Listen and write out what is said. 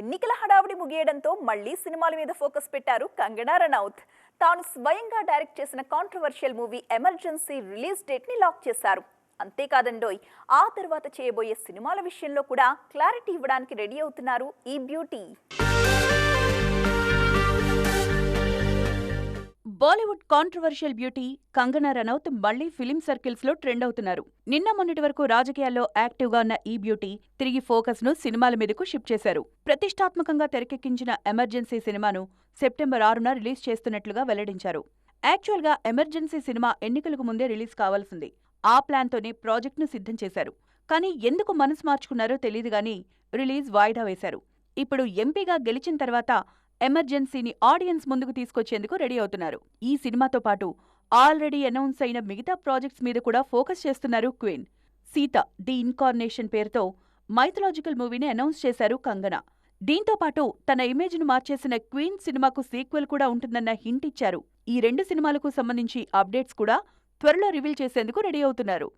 ఎన్నికల హడావుడి ముగియడంతో మళ్ళీ సినిమాల మీద ఫోకస్ పెట్టారు కంగనా రనౌత్. తాను స్వయంగా డైరెక్ట్ చేసిన కాంట్రవర్షియల్ మూవీ ఎమర్జెన్సీ రిలీజ్ డేట్ని లాక్ చేశారు. అంతేకాదండోయ్ ఆ తర్వాత చేయబోయే సినిమాల విషయంలో కూడా క్లారిటీ ఇవ్వడానికి రెడీ అవుతున్నారు ఈ beauty Bollywood controversial beauty Kangana Ranaut మళ్ళీ ఫిలిం సర్కిల్స్లో ట్రెండ్ అవుతున్నారు. నిన్న మొన్నటి వరకు రాజకీయాల్లో యాక్టివ్గా ఉన్న ఈ బ్యూటీ తిరిగి ఫోకస్ను సినిమాల మీదకు షిఫ్ట్ చేశారు. ప్రతిష్టాత్మకంగా తెరకెక్కించిన ఎమర్జెన్సీ సినిమాను సెప్టెంబర్ ఆరున రిలీజ్ చేస్తున్నట్లుగా వెల్లడించారు. యాక్చువల్గా ఎమర్జెన్సీ సినిమా ఎన్నికలకు ముందే రిలీజ్ కావాల్సింది. ఆ ప్లాన్తోనే ప్రాజెక్ట్ను సిద్ధం చేశారు. కానీ ఎందుకు మనసు మార్చుకున్నారో తెలియదు గానీ రిలీజ్ వాయిదా వేశారు. ఇప్పుడు ఎంపీగా గెలిచిన తర్వాత ఎమర్జెన్సీని ఆడియన్స్ ముందుకు తీసుకొచ్చేందుకు రెడీ అవుతున్నారు. ఈ సినిమాతో పాటు ఆల్రెడీ అనౌన్స్ అయిన మిగతా ప్రాజెక్ట్స్ మీద కూడా ఫోకస్ చేస్తున్నారు క్వీన్. సీత ది ఇన్కార్నేషన్ పేరుతో మైథలాజికల్ మూవీని అనౌన్స్ చేశారు కంగనా. దీంతో పాటు తన ఇమేజ్ను మార్చేసిన క్వీన్ సినిమాకు సీక్వెల్ కూడా ఉంటుందన్న హింట్ ఇచ్చారు. ఈ రెండు సినిమాలకు సంబంధించి అప్డేట్స్ కూడా త్వరలో రివీల్ చేసేందుకు రెడీ అవుతున్నారు.